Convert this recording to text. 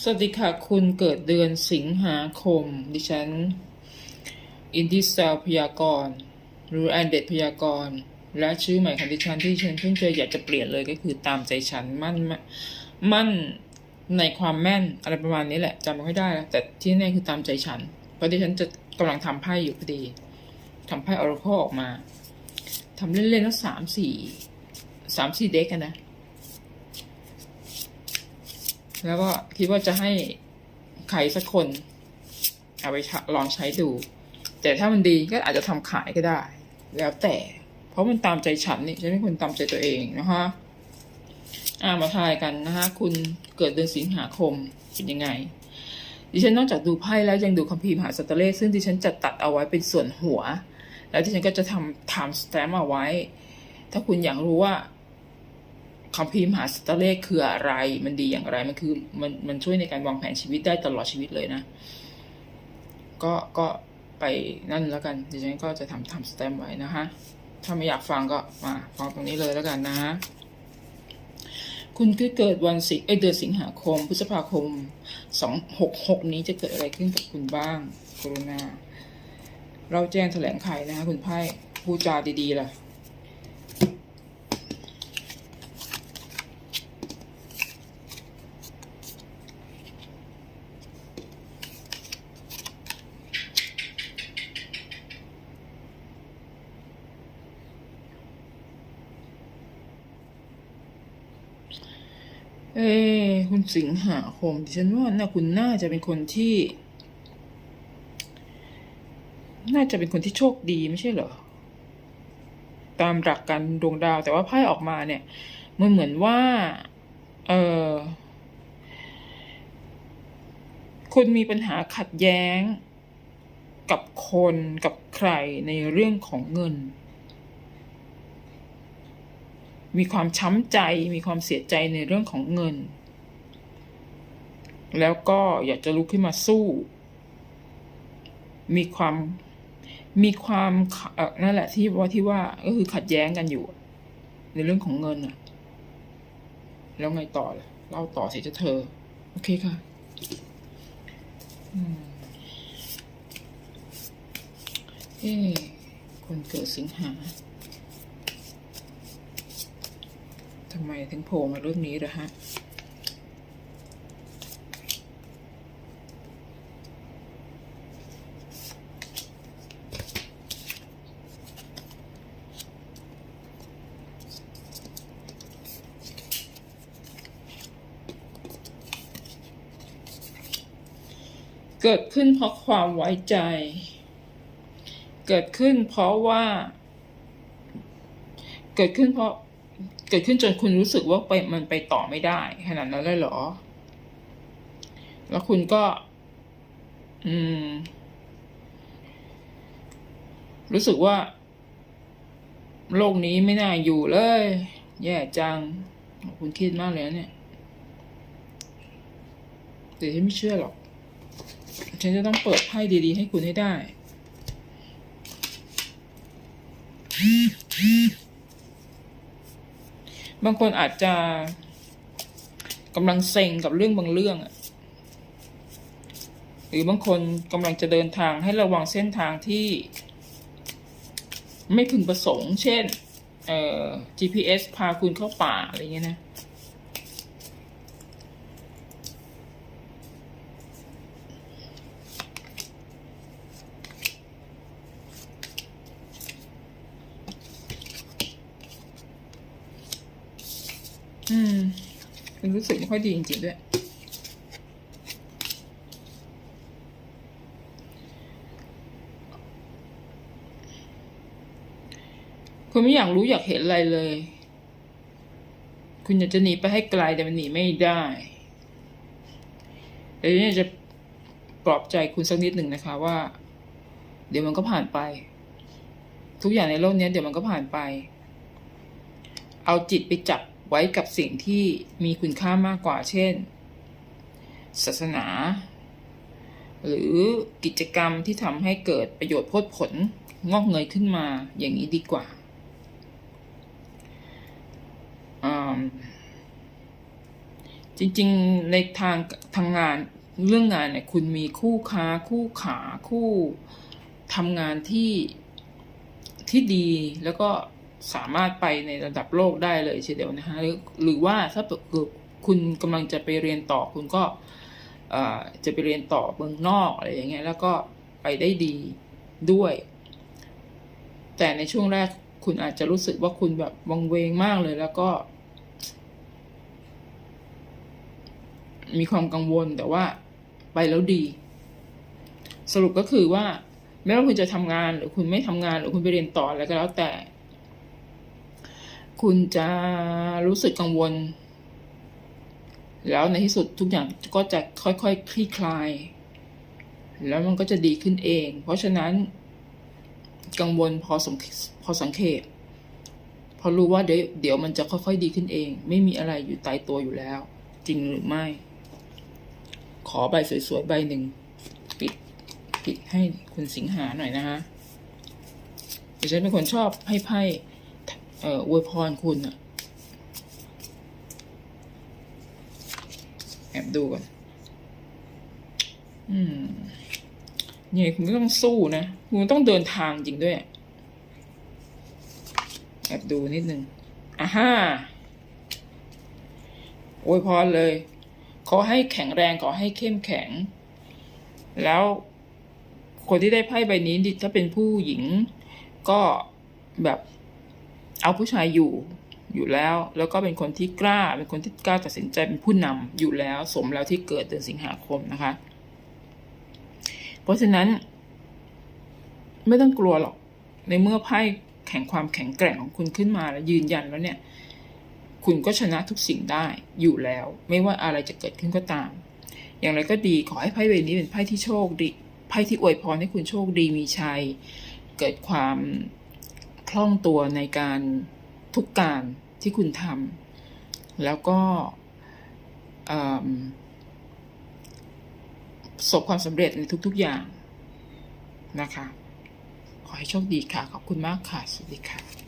สวัสดีค่ะ คุณเกิดเดือนสิงหาคม ดิฉัน อินทิสาพยากรณ์หรือแอนเดตพยากรณ์และชื่อใหม่ของดิฉันที่ฉันเพิ่งจะอยากจะเปลี่ยนเลยก็คือตามใจฉันมั่นมั่นในความแม่นอะไรประมาณนี้แหละจำไม่ค่อยได้แล้วแต่ที่แน่คือตามใจฉันเพราะดิฉันจะกำลังทำไพ่อยู่พอดีทำไพ่ออร์ c คออกมาทำเล่นๆแล้วสามสี่สามสี่เด็กกันนะ แล้วก็คิดว่าจะให้ใครสักคน เอาไปลองใช้ดู แต่ถ้ามันดีก็อาจจะทำขายก็ได้ แล้วแต่ เพราะมันตามใจฉันนี่ฉันเป็นคนตามใจตัวเองนะคะอ่ามาทายกันนะคะคุณเกิดเดือนสิงหาคมเป็นยังไงดิฉันนอกจากดูไพ่แล้วยังดูคัมภีร์มหาสตเลขซึ่งดิฉันจะตัดเอาไว้เป็นส่วนหัว แล้วดิฉันก็จะทำ time stamp เอาไว้ ถ้าคุณอยากรู้ว่า คัมภีร์มหาสตเลขคืออะไร มันดีอย่างไร มันคือมันมันช่วยในการวางแผนชีวิตได้ตลอดชีวิตเลยนะ ก็ก็ไปนั่นแล้วกันดิฉันก็จะทำทำสแตมป์ไว้นะคะถ้าไม่อยากฟังก็มาฟังตรงนี้เลยแล้วกันนะฮะ คุณคือเกิดวันสิงเอเดือนสิงหาคม พฤษภาคมสองหกหกนี้จะเกิดอะไรขึ้นกับคุณบ้างกรุณา เราแจ้งแถลงไขนะคะคุณไพ่พูดจาดีๆล่ะ เอ้คุณสิงหาคมดิฉันว่าน่าคุณน่าจะเป็นคนที่ น่าจะเป็นคนที่โชคดีไม่ใช่เหรอ ตามหลักการดวงดาวแต่ว่าไพ่ออกมาเนี่ย มันเหมือนว่า เออคุณมีปัญหาขัดแย้ง กับคนกับใครในเรื่องของเงิน มีความช้ำใจ มีความเสียใจในเรื่องของเงิน แล้วก็อยากจะลุกขึ้นมาสู้ มีความมีความนั่นแหละที่ว่าที่ว่าก็คือขัดแย้งกันอยู่ ในเรื่องของเงินอะแล้วไงต่อล่ะเล่าต่อสิจะเธอ โอเคค่ะอืมเอ๊คนเกิดสิงหา ทำไมถึงโผล่มาเรื่องนี้เล่ะฮะเกิดขึ้นเพราะความไว้ใจ เกิดขึ้นเพราะว่า เกิดขึ้นเพราะ กิดขึ้นจนคุณรู้สึกว่าไปมันไปต่อไม่ได้ ขนาดนั้นเลยเหรอ แล้วคุณก็ อืม รู้สึกว่า โลกนี้ไม่น่าอยู่เลย แย่จัง คุณคิดมากเลยเนี่ยแต่ฉันไม่เชื่อหรอก ฉันจะต้องเปิดไพ่ดีๆ ให้คุณให้ได้ บางคนอาจจะกำลังเซ็งกับเรื่องบางเรื่องอะหรือบางคนกำลังจะเดินทางให้ระวังเส้นทางที่ไม่พึงประสงค์ เช่นเอ่อ GPS พาคุณเข้าป่าอะไรเงี้ยนะ อืมรู้สึกไม่ค่อยดีจริงๆด้วย คุณไม่อยากรู้อยากเห็นอะไรเลย คุณอยากจะหนีไปให้ไกลแต่มันหนีไม่ได้เดี๋ยวนี้จะปลอบใจคุณสักนิดหนึ่งนะคะว่า เดี๋ยวมันก็ผ่านไป ทุกอย่างในโลกนี้เดี๋ยวมันก็ผ่านไป เอาจิตไปจับ ว้กับสิ่งที่มีคุณค่ามากกว่า เช่น ศาสนา หรือกิจกรรมที่ทำให้เกิดประโยชน์พดผลงอกเงยขึ้นมาอย่างนี้ดีกว่าจริงๆ ในทางทางงานเรื่องงานเนี่ยคุณมีคู่ค้าคู่ขาคู่ทำงานที่ที่ดีแล้วก็ สามารถไปในระดับโลกได้เลยทีเดียวนะฮะหรือหรือว่าถ้าเกิดคุณกำลังจะไปเรียนต่อคุณก็จะไปเรียนต่อเมืองนอกอะไรอย่างเงี้ยแล้วก็ไปได้ดีด้วย แต่ในช่วงแรกคุณอาจจะรู้สึกว่าคุณแบบวังเวงมากเลยแล้วก็ มีความกังวลแต่ว่าไปแล้วดี สรุปก็คือว่า ไม่ว่าคุณจะทำงานหรือคุณไม่ทำงานหรือคุณไปเรียนต่ออะไรก็แล้วแต่ คุณจะรู้สึกกังวล แล้วในที่สุดทุกอย่างก็จะค่อยๆคคลี่คลาย แล้วมันก็จะดีขึ้นเอง เพราะฉะนั้น กังวลพอสมพอสังเกตพอรู้ว่าเดี๋ยวเดี๋ยวมันจะค่อยๆดีขึ้นเอง ไม่มีอะไรอยู่ตายตัวอยู่แล้ว จริงหรือไม่ ขอใบสวยๆใบหนึ่งปิดปิดให้คุณสิงหาหน่อยนะฮะดิฉันเป็นคนชอบให้ไพ่ เอ่ออวยพรคุณอะแอบดูก่อน อืมเนี่ยคุณต้องสู้นะ คุณต้องเดินทางจริงด้วย แอบดูนิดนึงอ่าฮ่าอวยพรเลย ขอให้แข็งแรง ขอให้เข้มแข็ง แล้วคนที่ได้ไพ่ใบนี้ถ้าเป็นผู้หญิงก็แบบ เอาผู้ชายอยู่อยู่แล้ว แล้วก็เป็นคนที่กล้า เป็นคนที่กล้าตัดสินใจเป็นผู้นำอยู่แล้วสมแล้วที่เกิดเดือนสิงหาคมนะคะ เพราะฉะนั้น ไม่ต้องกลัวหรอก ในเมื่อไพ่แข่งความแข็งแกร่งของคุณขึ้นมาแล้วยืนยันแล้วเนี่ย คุณก็ชนะทุกสิ่งได้อยู่แล้ว ไม่ว่าอะไรจะเกิดขึ้นก็ตาม อย่างไรก็ดีขอให้ไพ่ใบนี้เป็นไพ่ที่โชคดีไพ่ที่อวยพรให้คุณโชคดีมีชัย เกิดความ ล่องตัวในการทุกการที่คุณทำแล้วก็ประสบความสำเร็จในทุก ๆอย่างนะคะ ขอให้โชคดีค่ะ ขอบคุณมากค่ะ สวัสดีค่ะ